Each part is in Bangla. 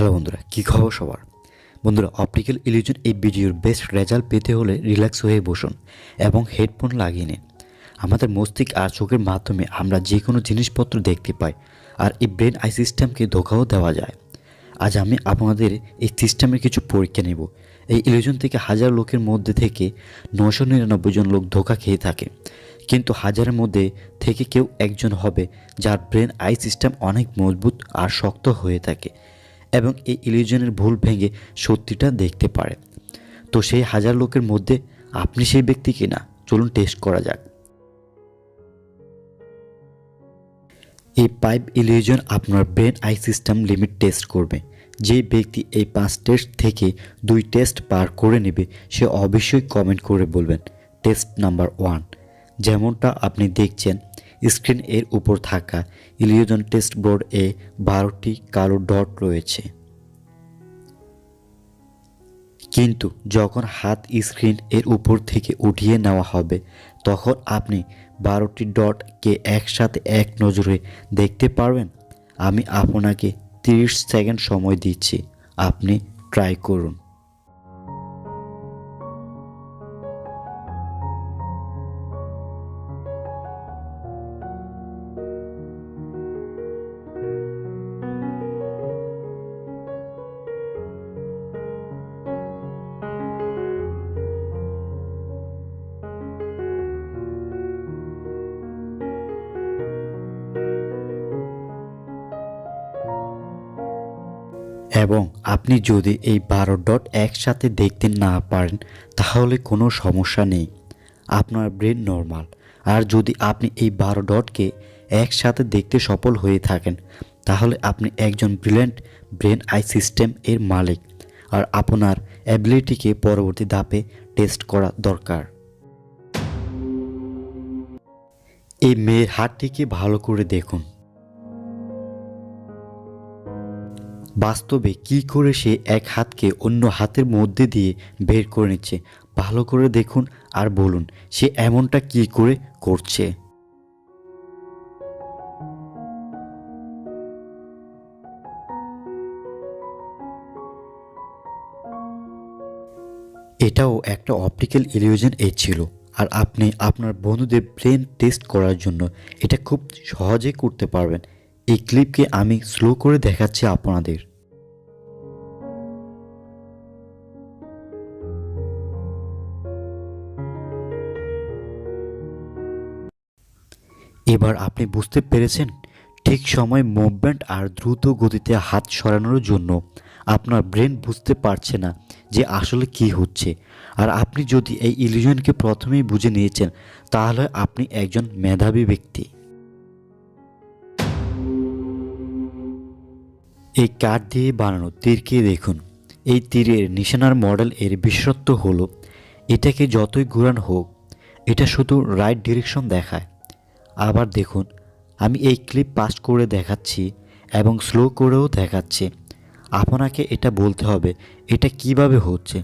হ্যালো বন্ধুরা, কী খবর সবার? বন্ধুরা, অপটিক্যাল ইলিউশন এই ভিডিওর বেস্ট রেজাল্ট পেতে হলে রিল্যাক্স হয়ে বসুন এবং হেডফোন লাগিয়ে নিন। আমাদের মস্তিষ্ক আর চোখের মাধ্যমে আমরা যে কোনো জিনিসপত্র দেখতে পাই আর এই ব্রেন আই সিস্টেমকে ধোকাও দেওয়া যায়। আজ আমি আপনাদের এই সিস্টেমের কিছু পরীক্ষা নেব। এই ইলিউশন থেকে হাজার লোকের মধ্যে থেকে নশো নিরানব্বই জন লোক ধোকা খেয়ে থাকে। কিন্তু হাজারের মধ্যে থেকে কেউ একজন হবে যার ব্রেন আই সিস্টেম অনেক মজবুত আর শক্ত হয়ে থাকে। এবং এই ইলিউশনের ভুল ভেঙে সত্যিটা দেখতে পারে তো সেই হাজার লোকের মধ্যে আপনি সেই ব্যক্তি কিনা? চলুন টেস্ট করা যাক। এই পাইপ ইলিউশন আপনার brain eye system limit test করবে। যে ব্যক্তি এই পাঁচ টেস্ট থেকে দুই টেস্ট পার করে নেবে, সে অবশ্যই কমেন্ট করে বলবেন টেস্ট নাম্বার ওয়ান যেমনটা আপনি দেখছেন স্ক্রিন এর উপর থাকা ইলিউশন টেস্ট বোর্ড এ বারোটি কালো ডট রয়েছে। কিন্তু যখন হাত স্ক্রিন এর উপর থেকে উঠিয়ে নেওয়া হবে, তখন আপনি বারোটি ডটকে একসাথে এক নজরে দেখতে পারবেন। আমি আপনাকে তিরিশ সেকেন্ড সময় দিচ্ছি। আপনি ট্রাই করুন। এবং আপনি যদি এই বারো ডট একসাথে দেখতে না পারেন, তাহলে কোনো সমস্যা নেই। আপনার ব্রেন নর্মাল। আর যদি আপনি এই বারো ডটকে একসাথে দেখতে সফল হয়ে থাকেন, তাহলে আপনি একজন ব্রিলিয়েন্ট ব্রেন আই সিস্টেম এর মালিক আর আপনার অ্যাবিলিটিকে পরবর্তী ধাপে টেস্ট করা দরকার। এই মেয়ের হাতটিকে ভালো করে দেখুন। বাস্তবে কি করে সে এক হাতকে অন্য হাতের মধ্যে দিয়ে বের করে নিচ্ছে? ভালো করে দেখুন আর বলুন, সে এমনটা কি করে করছে? এটাও একটা অপটিক্যাল ইলিউশন এ ছিল। আর আপনি আপনার বন্ধুদের ব্রেন টেস্ট করার জন্য এটা খুব সহজে করতে পারবেন। এই ক্লিপকে আমি স্লো করে দেখাচ্ছি আপনাদের। এবার আপনি বুঝতে পেরেছেন ঠিক সময় মুভমেন্ট আর দ্রুত গতিতে হাত সরানোর জন্য আপনার ব্রেন বুঝতে পারছে না যে আসলে কি হচ্ছে। আর আপনি যদি এই ইলিউশনকে প্রথমেই বুঝে নিয়েছেন, তাহলে আপনি একজন মেধাবী ব্যক্তি। এই কাঠ দিয়ে বানানো তীরকে দেখুন। এই তীরের নিশানার মডেল এর বিশেষত্ব হলো, এটাকে যতই ঘুরান হোক, এটা শুধু রাইট ডিরেকশন দেখায়। আবার দেখুন, আমি এই ক্লিপ পাস করে দেখাচ্ছি এবং স্লো করেও দেখাচ্ছি। আপনাকে এটা বলতে হবে, এটা কীভাবে হচ্ছে?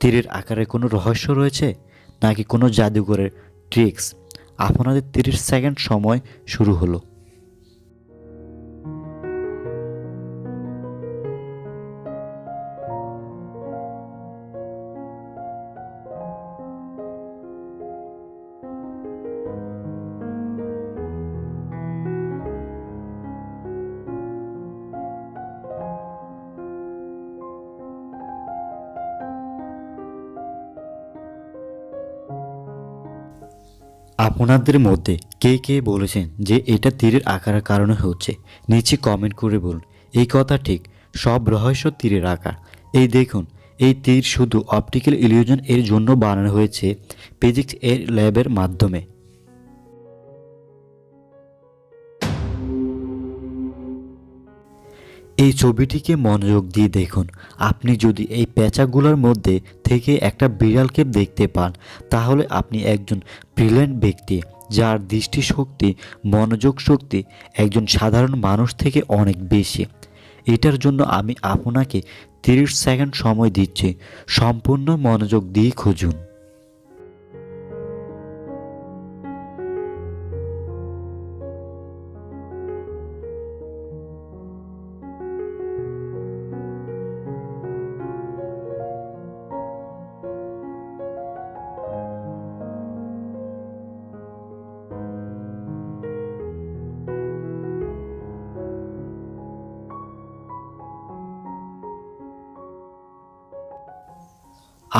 তীরের আকারে কোনো রহস্য রয়েছে? নাকি কোনো জাদুঘরের ট্রিক্স? আপনাদের তিরিশ সেকেন্ড সময় শুরু হলো। আপনাদের মধ্যে কে কে বলেছেন যে এটা তীরের আকারের কারণে হচ্ছে? নিচে কমেন্ট করে বলুন। এই কথা ঠিক, সব রহস্য তীরের আকার। এই দেখুন, এই তীর শুধু অপটিক্যাল ইলিউজন এর জন্য বানানো হয়েছে ফিজিক্স এর ল্যাবের মাধ্যমে। এই ছবিটিকে মনোযোগ দিয়ে দেখুন। আপনি যদি এই পেঁচাগুলোর মধ্যে থেকে একটা বিড়ালকে দেখতে পান, তাহলে আপনি একজন ব্রিলিয়েন্ট ব্যক্তি, যার দৃষ্টিশক্তি, মনোযোগ শক্তি একজন সাধারণ মানুষ থেকে অনেক বেশি। এটার জন্য আমি আপনাকে তিরিশ সেকেন্ড সময় দিচ্ছি। সম্পূর্ণ মনোযোগ দিয়ে খুঁজুন।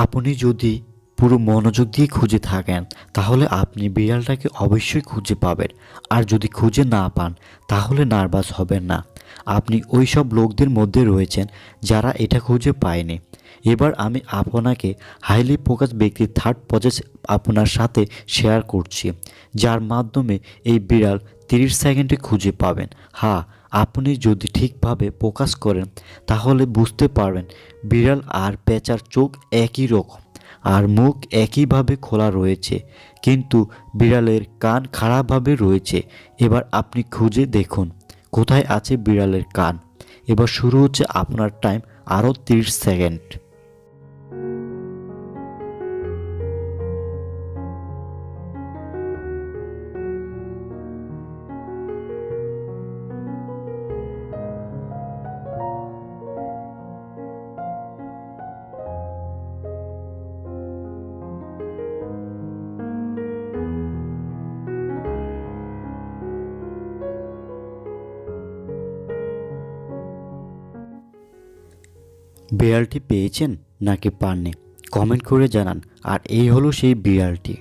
আপনি যদি পুরো মনোযোগ দিয়ে খুঁজে থাকেন, তাহলে আপনি বিড়ালটাকে অবশ্যই খুঁজে পাবেন। আর যদি খুঁজে না পান, তাহলে নার্ভাস হবেন না। আপনি ওই সব লোকদের মধ্যে রয়েছেন যারা এটা খুঁজে পায়নি। এবার আমি আপনাকে হাইলি ফোকাস ব্যক্তির থার্ড প্রজেস আপনার সাথে শেয়ার করছি, যার মাধ্যমে এই বিড়াল তিরিশ সেকেন্ডে খুঁজে পাবেন। হ্যাঁ আপনি যদি ঠিকভাবে ফোকাস করেন, তাহলে বুঝতে পারবেন বিড়াল আর পেঁচার চোখ একই রকম আর মুখ একইভাবে খোলা রয়েছে। কিন্তু বিড়ালের কান খারাপভাবে রয়েছে। এবার আপনি খুঁজে দেখুন, কোথায় আছে বিড়ালের কান? এবার শুরু হচ্ছে আপনার টাইম আরও তিরিশ সেকেন্ড। বিড়ালটি পেয়েছেন নাকি পাননি? কমেন্ট করে জানান। আর এই হলো সেই বিড়ালটি।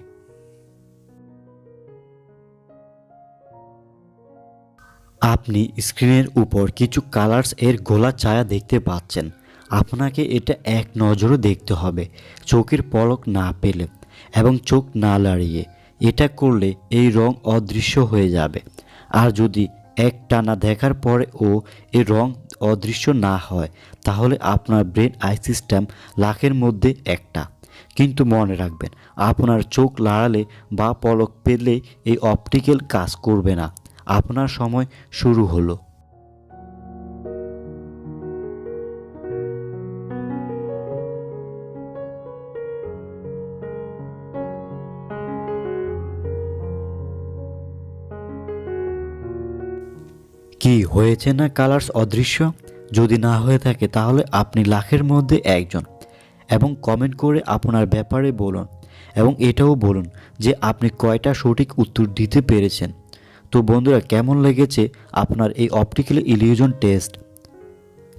আপনি স্ক্রিনের উপর কিছু কালার্স এর গোলা ছায়া দেখতে পাচ্ছেন। আপনাকে এটা এক নজরে দেখতে হবে। চোখের পলক না পেলে এবং চোখ না লাড়িয়ে। এটা করলে এই রং অদৃশ্য হয়ে যাবে। আর যদি এক টানা দেখার পরে ও এই রং অদৃশ্য না হয়, তাহলে আপনার ব্রেন আই সিস্টেম লাখের মধ্যে একটা। কিন্তু মনে রাখবেন, আপনার চোখ লাড়ালে বা পলক পেলে এই অপটিক্যাল কাজ করবে না। আপনার সময় শুরু হলো। কি হয়েছে না কালার্স অদৃশ্য? যদি না হয়ে থাকে, তাহলে আপনি লাখের মধ্যে একজন। এবং কমেন্ট করে আপনার ব্যাপারে বলুন। এবং এটাও বলুন যে আপনি কয়টা সঠিক উত্তর দিতে পেরেছেন। তো বন্ধুরা, কেমন লেগেছে আপনার এই অপটিক্যাল ইলিউজন টেস্ট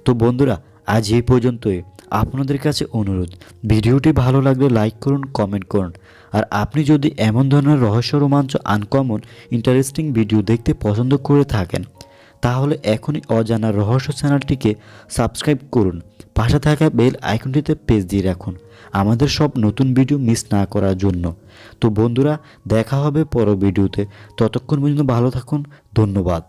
তো বন্ধুরা, আজ এই পর্যন্তই। আপনাদের কাছে অনুরোধ, ভিডিওটি ভালো লাগলে লাইক করুন কমেন্ট করুন। আর আপনি যদি এমন ধরনের রহস্য, রোমাঞ্চ আনকমন ইন্টারেস্টিং ভিডিও দেখতে পছন্দ করে থাকেন তাহলে এখনই অজানা রহস্য চ্যানেলটিকে সাবস্ক্রাইব করুন। পাশে থাকা বেল আইকনটিতে পেজ দিয়ে রাখুন। আমাদের সব নতুন ভিডিও মিস না করার জন্য। তো বন্ধুরা, দেখা হবে পর ভিডিওতে। ততক্ষণ পর্যন্ত ভালো থাকুন। ধন্যবাদ।